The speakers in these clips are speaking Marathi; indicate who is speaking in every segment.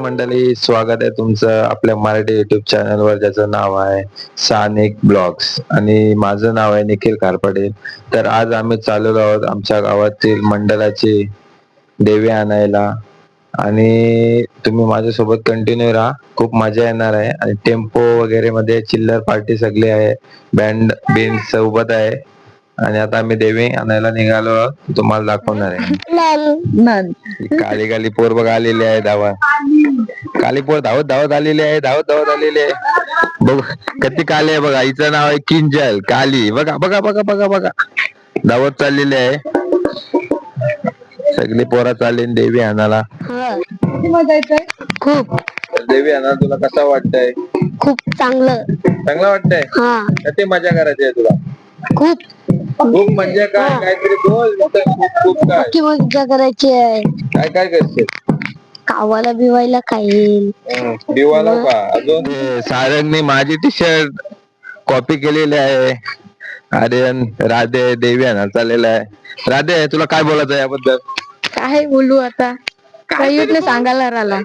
Speaker 1: मंडळी स्वागत आहे तुमचं आपल्या मराठी युट्यूब चॅनल वर ज्याचं नाव आहे सानिक ब्लॉग्स. आणि माझं नाव आहे निखिल कारपडे तर आज आम्ही चालू आहोत आमच्या गावातील मंडळाची देवी आणायला. आणि तुम्ही माझ्यासोबत कंटिन्यू राहा. खूप मजा येणार आहे. आणि टेम्पो वगैरे मध्ये चिल्लर पार्टी सगळी आहे. बँड बिन सोबत आहे. आणि आता आम्ही देवी आणायला निघालो. आहोत. तुम्हाला दाखवणार आहे.
Speaker 2: नन
Speaker 1: काळी काळी पोर बघा आलेली आहे धावत. काली पोर धावत धावत आलेली आहे धावत धावत आलेली आहे. बघ किती काली आहे बघा. हिचं नाव आहे किंजल काली. बघा बघा बघा बघा बघा. धावत चाललेली आहे. सगळी पोरा चालली देवी
Speaker 2: मजा येते खूप
Speaker 1: देवी आणा तुला कसं वाटतंय?
Speaker 2: खूप चांगलं.
Speaker 1: चांगलं वाटतंय?
Speaker 2: हा.
Speaker 1: किती मजा करायची आहे तुला?
Speaker 2: खूप.
Speaker 1: खूप म्हणजे काय काहीतरी बोल खूप खूप काय?
Speaker 2: मोठी मजा करायची आहे.
Speaker 1: काय काय करते
Speaker 2: कावाला बिवायला खाईल
Speaker 1: दिवाला का? अजून? सारंगने माझी टी शर्ट कॉपी केलेली आहे. आर्यन राधे देवी आणा चाललेला आहे. राधे तुला काय बोलायचं आहे याबद्दल?
Speaker 2: काय बोलू आता? काही नाही सांगायला राहिला.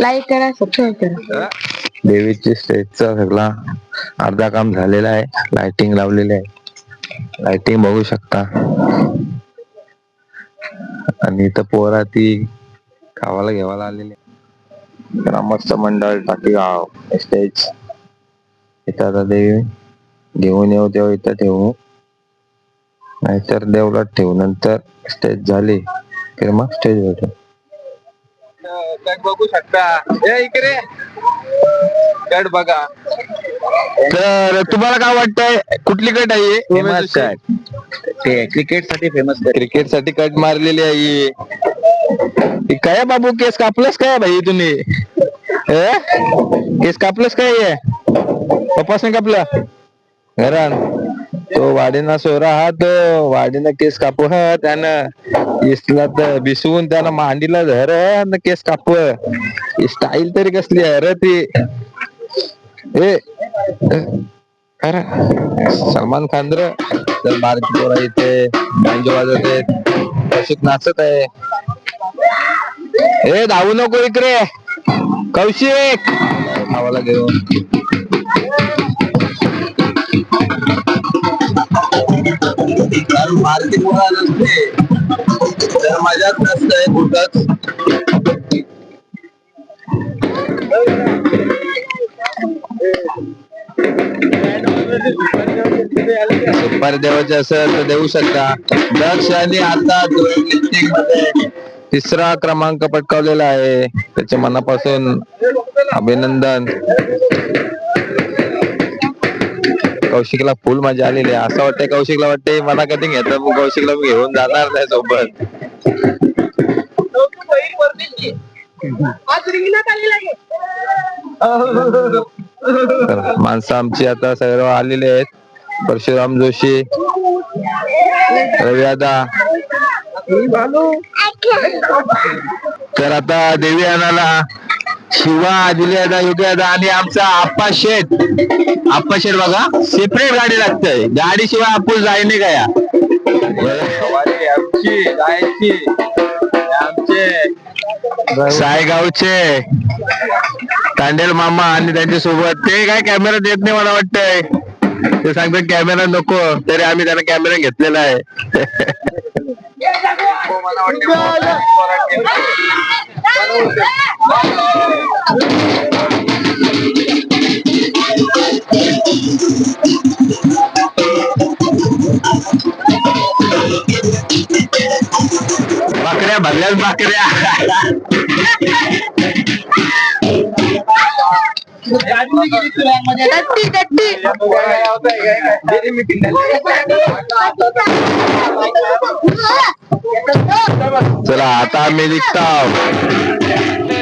Speaker 2: लाईक करा सबस्क्राईब करा.
Speaker 1: देवीची स्टेजचा सगळा अर्धा काम झालेला आहे. लाइटिंग लावलेली आहे. लाइटिंग बघू शकता. आणि इथं पोरा ती गावाला घेवायला आलेली ग्रामस्थ मंडळ टाकीगाव स्टेज इथं आता देवी घेऊन येऊ तेव्हा इथं ठेवू. नाहीतर देवळात ठेवू नंतर स्टेज झाली तर मग स्टेज भेटू बघू शकता. इकडे. बघा. तर तुम्हाला काय वाटतंय? कुठली कट आहे
Speaker 3: फेमस कट. ते क्रिकेटसाठी फेमस कट.
Speaker 1: क्रिकेटसाठी कट मारलेली आहे ही. ही काय बाबू केस कापलंस काय भाई तुम्ही? केस कापलंस काय हे? पप्पासने कापला? घरान तो वाडीना सोरा हा तो वाडीनं केस कापू हा त्यानं इसला तर बिसवून त्यानं मांडीला धर आणि केस कापू स्टाईल तरी कसली आहे रे ती? ए सलमान खान र तर बारकी पोरा इथे बँजो वाजत आहेत कौशिक नाचत आहे. ए धावू नको इकडे. कौशिक. धावाला घेऊन
Speaker 3: भारती पोळा नसते तर मजाच नसतंय कुठंच
Speaker 1: परदेवाचे असेल तर देऊ शकता. दक्ष यांनी आता तिसरा क्रमांक पटकावलेला आहे. त्याच्या मनापासून अभिनंदन. कौशिकला फुल मजा आलेली आहे. असं वाटतंय कौशिकला वाटतंय मला कधी घेत मग कौशिकला मी घेऊन जाणार नाही सोबत. तर माणसं आमची आता सर्व आलेली आहेत. परशुराम जोशी रविदा तर आता देवी आणाला शिवा जुलियादा युगयादा आणि आमचा आप्पा शेठ. आप्पा शेठ बघा सेपरेट गाडी लागतंय गाडी शिवाय आपण जायने का या आमची जायची आमचे. सायगावचे. तांडेल मामा आणि त्यांच्यासोबत ते काय कॅमेरा देत नाही मला वाटतंय. ते सांगतात कॅमेरा नको. तरी आम्ही त्यांना कॅमेरा घेतलेला आहे. भाकऱ्या भरल्याच भाकऱ्या. चला आता आम्ही निघतो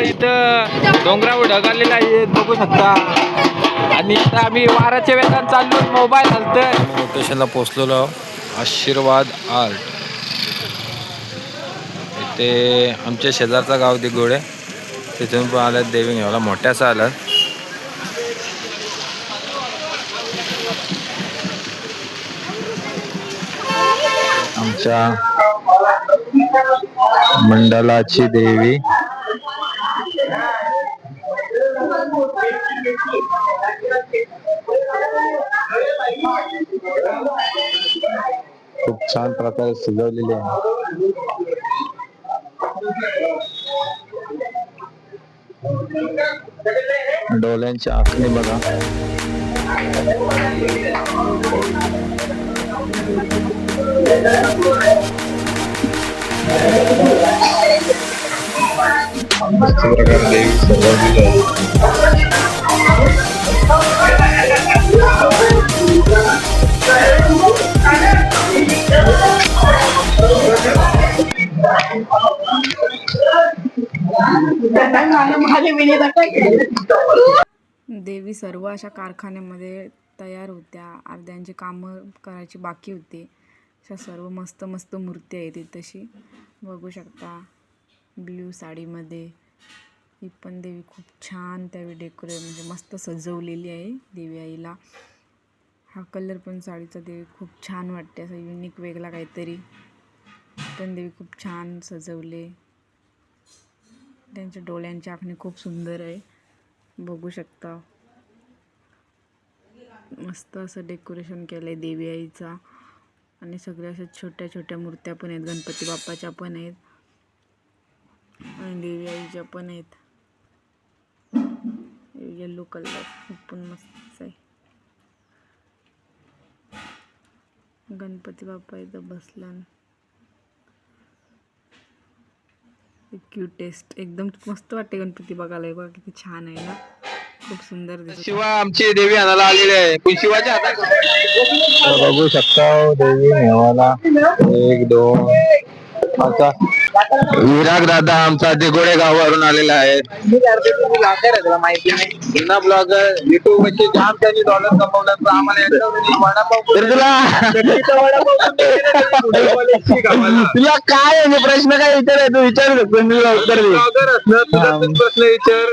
Speaker 4: इथं डोंगरावर ढगालेला आहे बघू शकता. आणि आता आम्ही वाराच्या वेगात चाललो मोबाईल हलतोय. लोकेशनला पोहोचलेलो आशीर्वाद आर्ट. इथे आमच्या शेजारचा गाव दिगोडे तिथून पण आल्यात देवी घेवायला मोठ्याचा आल्यात.
Speaker 1: आमच्या मंडलाची देवी.
Speaker 3: खूप छान प्रकारे सजवलेली आहे. डोळ्यांची आखणी बघा. देवी
Speaker 2: देवी सर्व अशा कारखान्यामध्ये तयार होत्या. अर्ध्यांची कामं करायची बाकी होती. अशा सर्व मस्त मस्त मूर्ती आहेत तशी. बघू शकता. ब्ल्यू साडीमध्ये ही पण देवी खूप छान त्यावेळी डेकोरेट म्हणजे मस्त सजवलेली आहे देवी आईला. हा कलर पण साडीचा देवी खूप छान वाटते असं युनिक वेगळा काहीतरी. पण देवी खूप छान सजवले. त्यांच्या डोळ्यांची आखणी खूप सुंदर आहे. बघू शकता. मस्त असं डेकोरेशन केलं आहे देवी आईचा. आणि सगळ्या अशा छोट्या छोट्या मूर्त्या पण आहेत गणपती बाप्पाच्या पण आहेत. आणि देवी आईच्या पण आहेत. येल्लो कलर पण मस्त आहे गणपती बाप्पा इथं बसला क्यूटेस्ट एकदम मस्त वाटते गणपती बघायला हे बघा किती छान आहे ना खूप सुंदर दिसत
Speaker 3: शिवा आमची देवी आणायला आलेली आहे. पण शिवाच्या हातात? बघू शकता देवी नेवाला एक दोन. आता विराग दादा आमचा दिगोडे गावावरून आलेला आहे. जुना ब्लॉगर युट्यूबमध्ये जाम त्यांनी डॉलर कमवला तर आम्हाला एकदा वडापाव तर तुला तुला काय म्हणजे प्रश्न काय विचारायचं तू विचारू शकतो मी तुला उत्तर दे प्रश्न विचार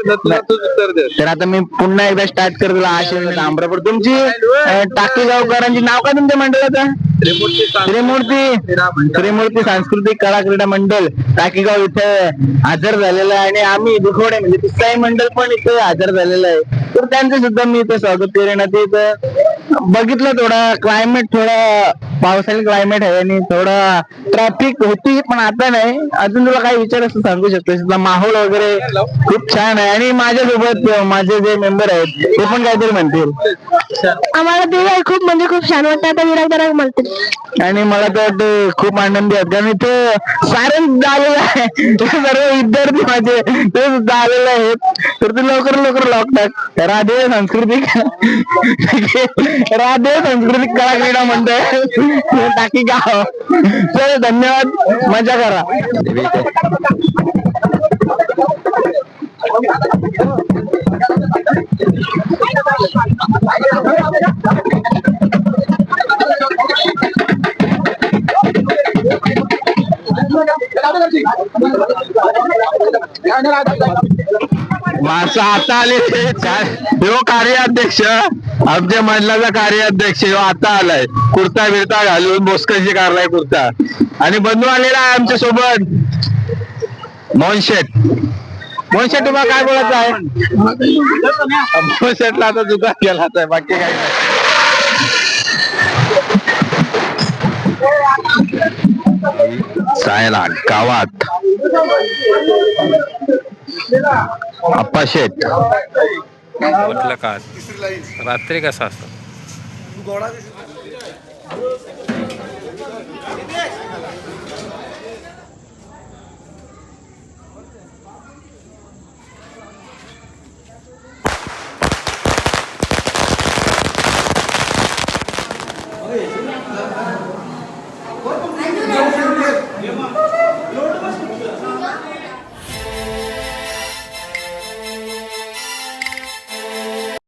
Speaker 3: तर आता मी पुन्हा एकदा स्टार्ट करतो आशे आंब्रापूर तुमची अं, टाकी गावकरांची नाव काय तुमच्या मंडळाचं? त्रिमूर्ती त्रिमूर्ती. सांस्कृतिक कला क्रीडा मंडळ. टाकीगाव इथे हजर झालेलं आहे आणि आम्ही दुखवडे म्हणजे पिसाई मंडळ पण इथे हजर झालेलं आहे. तर त्यांचं सुद्धा मी इथे स्वागत करेन. आता बघितलं थोडा क्लायमेट थोडा पावसाळी क्लायमेट आहे आणि थोडा ट्रॅफिक होती पण आता नाही. अजून तुला काय विचार असं सांगू शकतो माहोल वगैरे खूप छान आहे आणि माझ्यासोबत माझे जे मेंबर आहेत ते पण काहीतरी म्हणतील.
Speaker 2: आम्हाला देवी खूप म्हणजे खूप छान वाटतं. आता विरागदारा म्हणते
Speaker 3: आणि मला तर वाटतं खूप आनंदी आहेत. कारण इथं सारंग आलेलं आहे. ते सर्व विद्यार्थी माझे ते सुद्धा आलेले आहेत. तर ते लवकर लवकर लावतात राधे सांस्कृतिक. राधे सांस्कृतिक कला क्रीडा मंडळ टाकी गाव. चल धन्यवाद. मजा करा. माझं आता आले. हो कार्याध्यक्ष आमच्या मंडळाचा कार्याध्यक्ष आता आलाय. कुर्ता बिरता घालून बोस्कशी कारलाय कुर्ता. आणि बंधू आलेला आहे आमच्यासोबत. मोहनशेठ मोहनशेठ तुम्हाला काय बोलायचं आहे? मोहनशेठला आता दुकान केला आहे बाकी काही नाही. सायला गावात. अप्पा शेठ.
Speaker 4: म्हटलं का रात्री कसा असतो?